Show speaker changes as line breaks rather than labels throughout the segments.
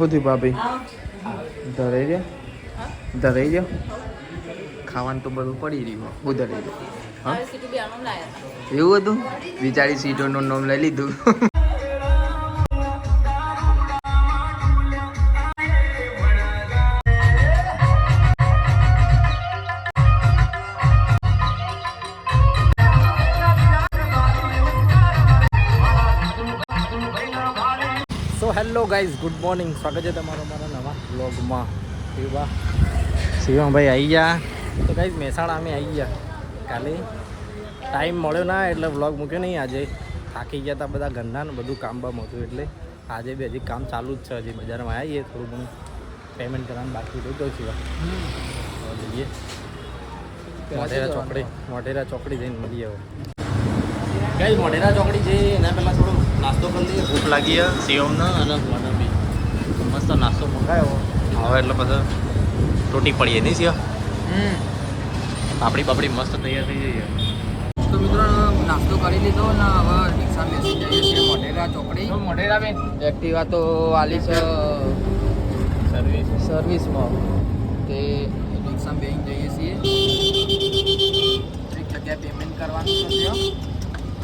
શું થયું ભાભી ધરાઈ રહ્યા ધરાઈ રહ્યા ખાવાનું તો બધું પડી રહ્યું હું. ધરાઈ રહ્યું એવું હતું? વિચારી સીટોનું નામ લઈ લીધું. So hello guys, good morning. સ્વાગત છે તમારો મારા નવા બ્લોગમાં શિવા. શિવમભાઈ આવી ગયા. તો ગાઈઝ, મહેસાણા અમે આવી ગયા. કાલે ટાઈમ મળ્યો ના, એટલે વ્લોગ મૂક્યો નહીં. આજે થાકી ગયા હતા બધા ગંદા ને બધું કામ બામ હતું, એટલે આજે બી હજી કામ ચાલુ જ છે. હજી બજારમાં આવીએ, થોડું ઘણું પેમેન્ટ કરવાનું બાકી રહ્યું તો શિવા. જઈએ. મોઢેરા ચોકડી મોઢેરા ચોકડી જઈને મળીએ હવે. ગાઈઝ, મોઢેરા ચોકડી છે, એના પહેલાં થોડો નાસ્તો કરી લઈએ. ભૂખ લાગી છે. સેવનો અને મને બી. મસ્ત નાસ્તો મંગાવ્યો હવે એટલે પછી તૂટી પડીએ નહીં સિયા પાપડી પાપડી મસ્ત તૈયાર થઈ જઈએ
તો મિત્રો નાસ્તો કરી લીધો ને હવે રિક્ષા બેસી જઈએ છીએ. મોઢેરા ચોકડી.
મોઢેરા બેન?
એક્ટિવા તો આલી છે
સર્વિસ
સર્વિસમાં તે રિક્ષા બેસી જઈએ છીએ. એક જગ્યાએ પેમેન્ટ કરવાનું છે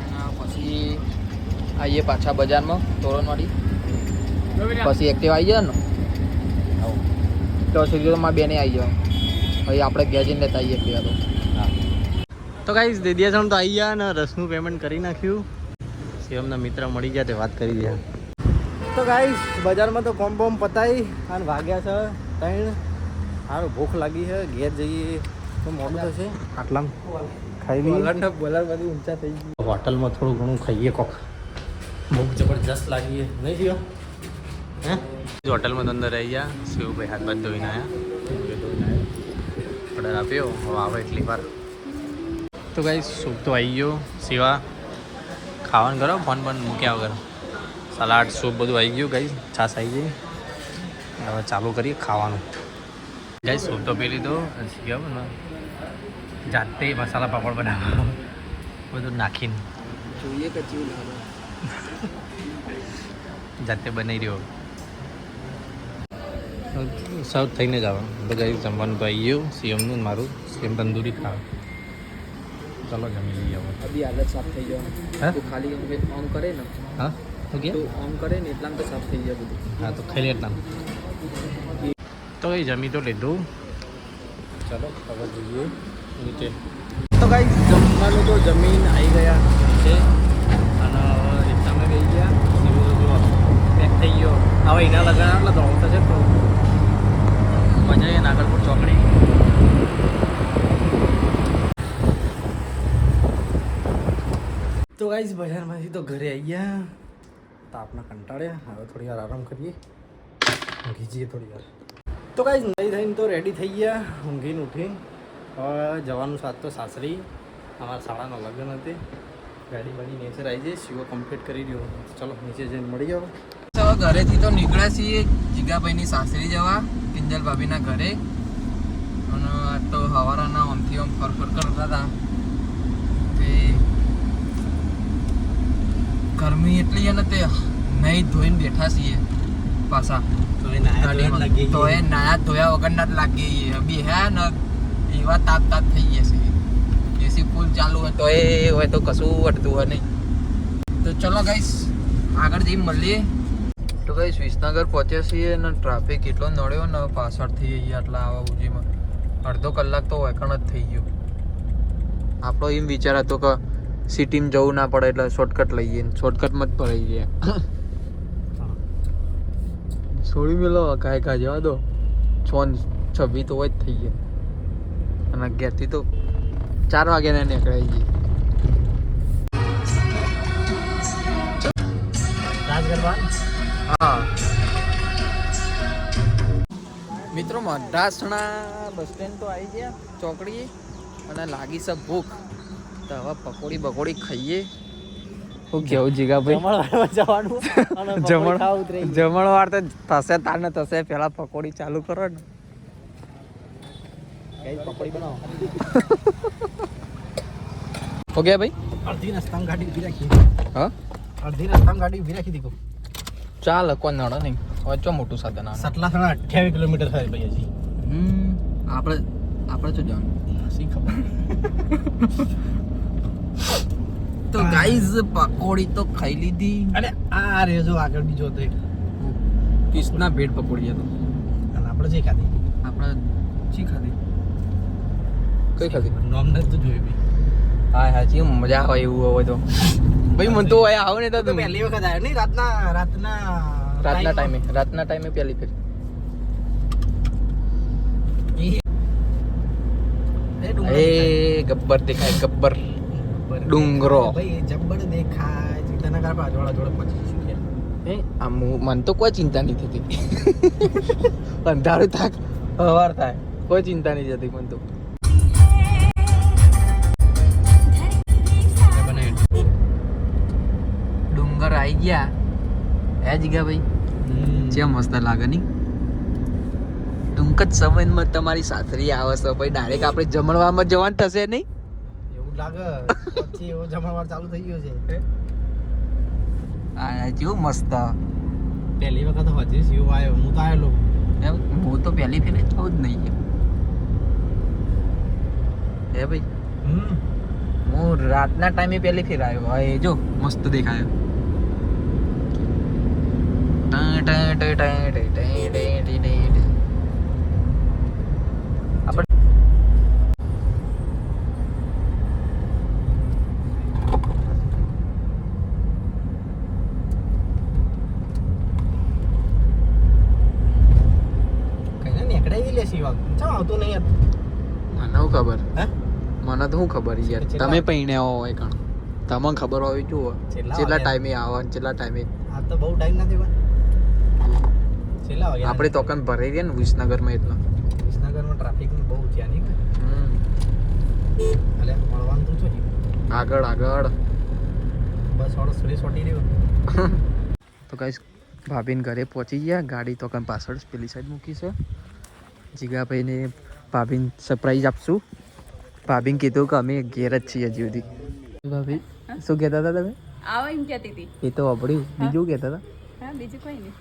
અને પછી આવીએ પાછા બજારમાં તોરણવાડી. પછી એક્ટિવા આવી જાય ને તો સુધી તો મારા બેને આવી જાય પછી આપણે જઈને લેતા આવીએ એક્ટિવા તો.
તો ગાઈઝ દેદિયાસણ તો આવી ગયા અને રસનું પેમેન્ટ કરી નાખ્યું. શિવમના મિત્ર મળી ગયા તે વાત કરી દે તો કાંઈ બજારમાં તો કોમ બોમ પતાવી અને વાગ્યા છે ત્રણ. સારું ભૂખ લાગી છે. ઘેર જઈએ. તો મોડું થશે. આટલામાં ખાઈ લઈએ.
બોલર બધી ઊંચા થઈ ગઈ
હોટલમાં થોડું ઘણું ખાઈએ કોક. ભૂખ જબરજસ્ત લાગી નહીં થયો હે? હોટલમાં તો અંદર આવી ગયા. શિવભાઈ હાથ બાદ ધોઈને આવ્યા ઓર્ડર આપ્યો. હવે આવે એટલી વાર. તો ભાઈ સૂપ તો આવી ગયો. સિવા ખાવાનું કરો? ફોન પણ મૂક્યા વગર. સલાડ સૂપ બધું આવી ગયું. ગાઈ છાસ આવી ગઈ. હવે ચાલુ કરીએ ખાવાનું. ગાઈ સૂપ તો પી લીધો. ને. જાતે મસાલા પાપડ બનાવવા બધું નાખીને.
જોઈએ કે ચીવું લાગે
જાતે બનાવી રહ્યો. સાઉથ થઈને જ તો બધા જમવાનું તો આવી ગયું. સીએમનું મારું. સીએમ તંદૂરી ખાવા. ચાલો જમી લઈએ હવે.
અભી હાલત સાફ થઈ ગયો. તો ખાલી ઓન કરે ને.
હા? તો કે?
ઓન કરે ને એટલામાં તો સાફ થઈ જાય બધું.
હા તો ખાલી લે એટલા તો એ જમી તો લીધું. ચાલો હવે જોઈએ. નીચે. તો કઈ જમવાનું તો જમીન આવી ગયા છે અને હવે રિક્ષામાં ગઈ ગયા સીધું જો પેક થઈ ગયો હવે એના લગન એટલે દોડ થશે તો મજા એ નાગરપુર ચોકડી. તો ગાઈઝ બજારમાંથી તો ઘરે આવી ગયા. તાપના કંટાળ્યા. હવે થોડી વાર આરામ કરીએ. ઊંઘી જઈએ થોડી વાર. તો ગાઈઝ નહીં થઈને તો રેડી થઈ ગયા. ઊંઘીને ઉઠીને. હવે જવાનું સાથ તો સાસરી. અમારા શાળાના લગ્ન હતી. ગાડી બાડી નેચર આવી જઈએ શિવો કમ્પ્લીટ કરી રહ્યો. ચલો નીચે જઈને મળી જાઓ
તો ઘરેથી તો નીકળ્યા છીએ જીગાભાઈની સાસરી જવા કિંજલ ભાભીના ઘરે. અને આ તો હવારાના આમથી આમ ફર ફર કરતા હતા. તે ગરમી એટલી અને તે નહીં ધોઈને બેઠા છીએ પાછા.
તો એ નાયા ધોયા
વગરના જ લાગી ગઈ બી હે ને એવા તાપ તાપ થઈ ગયા છે. એસી ફૂલ ચાલુ હોય તો એ હોય તો કશું અટતું હોય નહીં. તો ચલો ગાઈસ આગળ જઈ મળીએ. ગાઈસ વિસનગર પહોંચ્યા છીએ અને ટ્રાફિક એટલો નડ્યો ને પાછળથી થઈ આટલા આવા ઉજીમાં અડધો કલાક તો વેકણ જ થઈ ગયો. આપણો એમ વિચાર હતો કે સિટીમાં જવું ના પડે એટલે શોર્ટકટ લઈએ શોર્ટકટમાં જ પડી ગયા છોડી મેલો કાંઈ કાંઈ જવા દો. છ છવ્વી તો હોય જ થઈ ગયા અને અગિયારથી તો ચાર વાગ્યાના નીકળાઈ ગઈ
રાજગરબા
હા. મિત્રો મઢાસણા બસ સ્ટેન્ડ તો આવી ગયા ચોકડી અને લાગી છે ભૂખ. તો હવે પકોડી બકોડી ખાઈએ. શું કેવું જીગા
જમણવારમાં જવાનું
જમણ જમણવાર તો થશે તાર ને થશે પેલા પકોડી ચાલુ કરો ને.
પકોડી બનાવો?
હો ગયા ભાઈ?
અડધી નાસ્તામાં ગાડી ઊભી રાખી.
હા?
અડધી નાસ્તામાં ગાડી ઊભી રાખી દીધો
ચાલ કોઈ નડે નહીં. વાંચો મોટું સાધન આવે
સટલા સણા અઠ્યાવીસ કિલોમીટર થાય ભાઈ હજી.
હમ આપણે આપણે શું જવાનું?
શી ખબર?
તો ગાઈઝ પકોડી તો ખાઈ લીધી.
અને આ રે જો આગળ બીજો હતો
કિસના ભેડ પકોડી હતો.
અને આપણે જે ખાધી?
આપણે જે ખાધી? કઈ ખાધી?
નોમ નથી તો જોઈ બી.
હા હા જે મજા આવે એવું હોય તો. ભાઈ મને તો આયા આવો ને તો
પહેલી વખત આવ્યો નહીં? રાતના રાતના
રાતના ટાઈમે રાતના ટાઈમે પહેલી ફેર.
એ
ગબ્બર દેખાય ગબ્બર. ડુંગરો.
ભાઈ જબ્બર દેખાય. ચિંતા કર પા જોડા જોડે પહોંચી કે?
એ આમ મન તો કોઈ ચિંતા નહીં થતી. અંધારું થાક. સવાર થાય. કોઈ ચિંતા નહીં થતી મને તો. ગયા? હે જીગા ભાઈ જે મસ્ત લાગે નહીં? ટૂંક જ સમયમાં તમારી સાસરી આવે છે. ભાઈ ડાયરેક્ટ આપણે જમણવામાં જવાનું થશે નહીં?
એવું લાગે. પછી એવો જમણવાર ચાલુ થઈ ગયો છે.
આ કેવું મસ્ત?
પહેલી વખત હજી શિવ આવ્યો. હું તો આવેલો.
એમ હું તો પહેલી ફેર થવું જ નહીં. હે ભાઈ?
હમ.
હું રાતના ટાઈમે પહેલી ફેર આવ્યો. હા એ જો મસ્ત દેખાયો. મને ખબર?
હે?
મને તો શું ખબર યાર? તમે પૈણ્યા હોય કણ. તમને ખબર હોય જુઓ. કેટલા ટાઈમે આવે કેટલા ટાઈમે
આ તો બહુ ટાઈમ નથી છેલ્લા વાગ્યા
આપણે તો કન ભરાઈ રહ્યા ને વિસનગરમાં એટલો.
વિસનગરમાં ટ્રાફિક બહુ થયા નહીં
હમ.
અલે મળવાનું તો છે
આગળ આગળ.
બસ ઓડો સુરેશ સોટી રહ્યો.
તો ગાઈસ ભાભીને ઘરે પહોંચી ગયા. ગાડી તો કઈ પાછળ પેલી સાઈડ મૂકી છે. જીગાભાઈને ભાભીને સરપ્રાઈઝ આપશું. ભાભીને કીધું કે અમે ઘેર જ છીએ હજી સુધી. ભાભી શું કહેતા હતા તમે?
આવો એમ કહેતી હતી.
એ તો અભળ્યું બીજું કહેતા હતા?
હા બીજું કોઈ નહીં.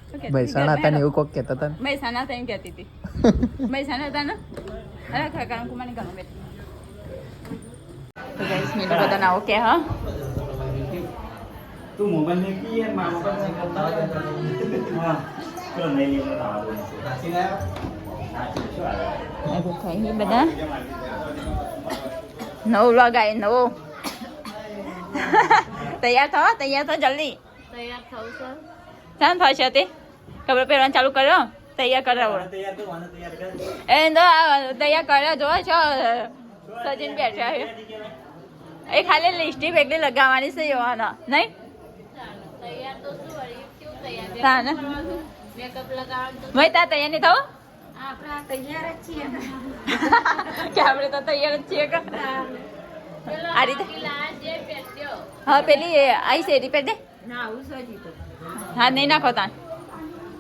હતા?
ને એવું કોક કહેતા હતા
મહેસાણા હતા એમ કહેતી હતી. મહેસાણા હતા ને અરે ખરેખર કુમારની ઘણું બેઠું. તો ગાઈસ મીઠું બધા આવો હા.
તું મોબાઈલ ને કી યાર? મારો પર ચેક કરતા હા. ચલો નહીં લેવો તો આવો
નાસી લાયો
આ ખાઈ બધા. નવ લગાય નવો. તૈયાર થો તૈયાર થો જલ્દી?
તૈયાર થવું સર.
ચાલ થશે તે? કપડાં પહેરવાનું ચાલુ કરો. તૈયાર કરાવો.
તૈયાર તૈયાર
એ તો તૈયાર કર્યો જો છો સજીન બેઠા છે. એ ખાલી લિપસ્ટિક એકલી લગાવવાની છે યોવાના. નહીં?
તૈયાર તો શું વળી કેવું તૈયાર
તા ને?
તો
ભાઈ તા તૈયાર નહીં થવું?
તૈયાર જ છીએ
કે આપણે તો તૈયાર જ છીએ આ રીતે? હા પેલી આઈ શેરી પર દે.
ના આવું સજી તો.
હા નહીં નાખો તાન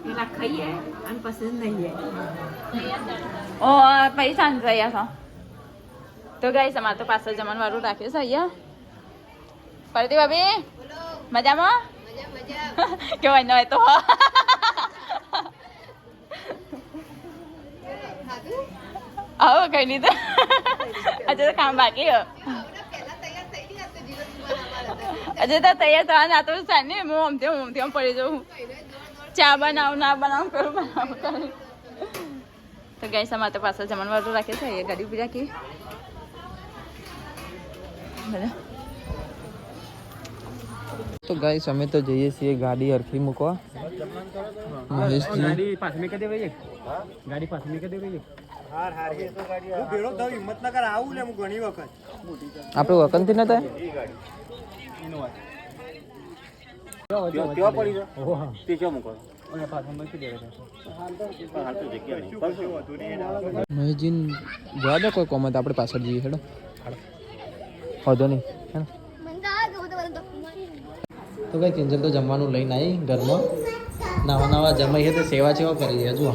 પેલા ખાઈએ અને
ઓ પૈસા ને રહ્યા છો. તો છે અમારે તો પાછળ જમવાનું વાળું રાખ્યું છે અહીંયા. પરતી ભાભી મજામાં? કેવાય ન હોય તો આવો કઈ લીધું? આજે તો કામ બાકી અજય તો તૈયાર થવા ના તો થાય ને હું આમથી હું આમથી પડી જઉં ચા બનાવ ના બનાવ કરું બનાવું તો ગઈ સમા તો પાછળ જમણવાર તો રાખે છે એ ગાડી ઊભી રાખી.
તો ગાઈસ અમે તો જઈએ છીએ ગાડી અરખી મૂકવા. મહેશજી.
ગાડી કે દે ભાઈ ગાડી પાછળ કે દે ભાઈ
આપણે વખતથી નતા ઇનોવા જોવા દો કોઈ કોમત આપણે પાછળ જઈએ હેડો. હોદો નહીં તો ભાઈ કિંજલ તો જમવાનું લઈને આવી ઘરમાં. નવા નવા જમાઈએ તો સેવા સેવા કરી હજુ.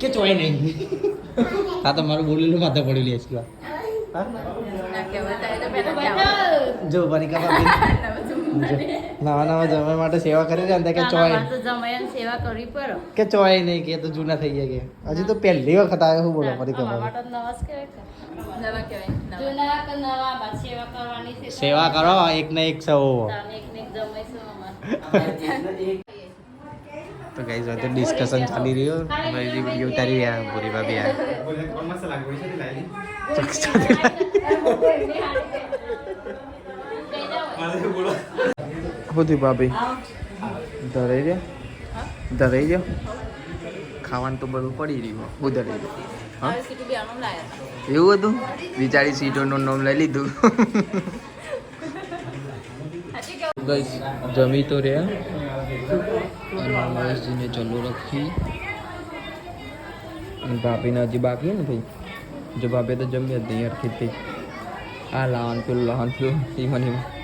કે ચોય નહીં. હા તો તમારું બોલેલું માથા
પડી લે છે
જો ભાભી નવા નવા જમાઈ માટે સેવા કરી રહ્યા ને કે ચોય.
સેવા કરવી પડે.
કે ચોય નહીં કે તો જૂના થઈ ગયા કે. હજી તો પહેલી વખત આવ્યો હું બોલો ફરી
અમારા
ખબર
માટે તો નવા જ કહેવાય નવા કહેવાય
જૂના કે નવા બાદ સેવા કરવાની છે.
સેવા કરો એક ને એક સૌ.
એક ને એક જમાઈશું અમારે.
તો ગાઈઝ હવે તો ડિસ્કશન ચાલી રહ્યો. ભાઈ વીડિયો ઉતારી રહ્યા પૂરી ભાભી બધી ભાભી. ધરાઈ રહ્યા ધરાઈ રહ્યો ખાવાનું તો બધું પડી રહ્યું હું. ધરાઈ
હતા
એવું હતું? બિચારી સીટોનું નામ લઈ લીધું. જમી તો રહ્યા. અને મહેશજીને ચલો રાખી. અને ભાભીને હજી બાકી ને ભાઈ? જો ભાભી તો જમી જ નહીં હરખી થઈ આ લાવન પેલું લાવન પેલું એમાં ને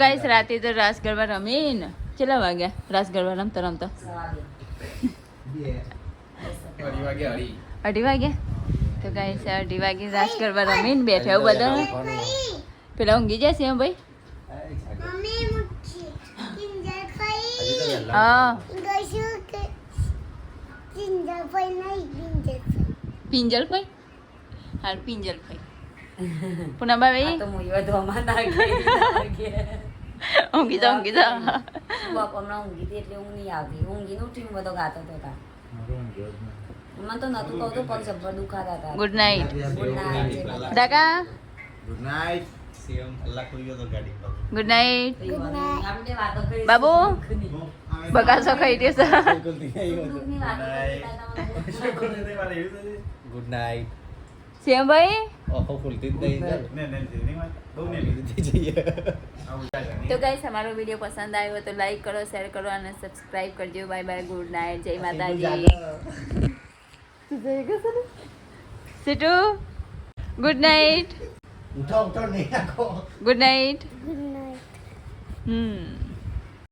ગાઈસ રાતે તો રાસ ગરબા રમીને કેટલા વાગ્યા રાસ ગરબા રમતા રમતા?
અઢી વાગે અઢી.
અઢી વાગ્યા તો ગાઈસ અઢી વાગે રાસ ગરબા રમીને બેઠા એવું બધા પેલા ઊંઘી જશે એમ ભાઈ? હા પિંજલ ભાઈ હાલ પિંજલ ભાઈ? પૂનમબા ભાઈ ઊંઘી જાઉં ઊંઘી જા
હમણાં ઊંઘી હતી એટલે ઊંઘ નહીં આવતી ઊંઘીને ઉઠીને બધો ગાતો હતો તાર. મને તો નતું કહું પગ જબ્બર દુખાતા હતા.
ગુડ નાઇટ
ગુડ નાઇટ
દાકા
ગુડ નાઇટ તો ગાડી
નાઇટ બાબુ? બગાસો ખાઈ
દે
ગુડ નાઇટ
સેમ
ખુલતી જ નહીં
ને ને ને
તો ગાઈસ અમારો વીડિયો પસંદ આવ્યો તો લાઈક કરો શેર કરો અને સબસ્ક્રાઇબ કરજો. બાય બાય ગુડ નાઇટ જય માતાજી. સિટુ ગુડ નાઇટ
નહીં નાખો
ગુડ નાઇટ હમ.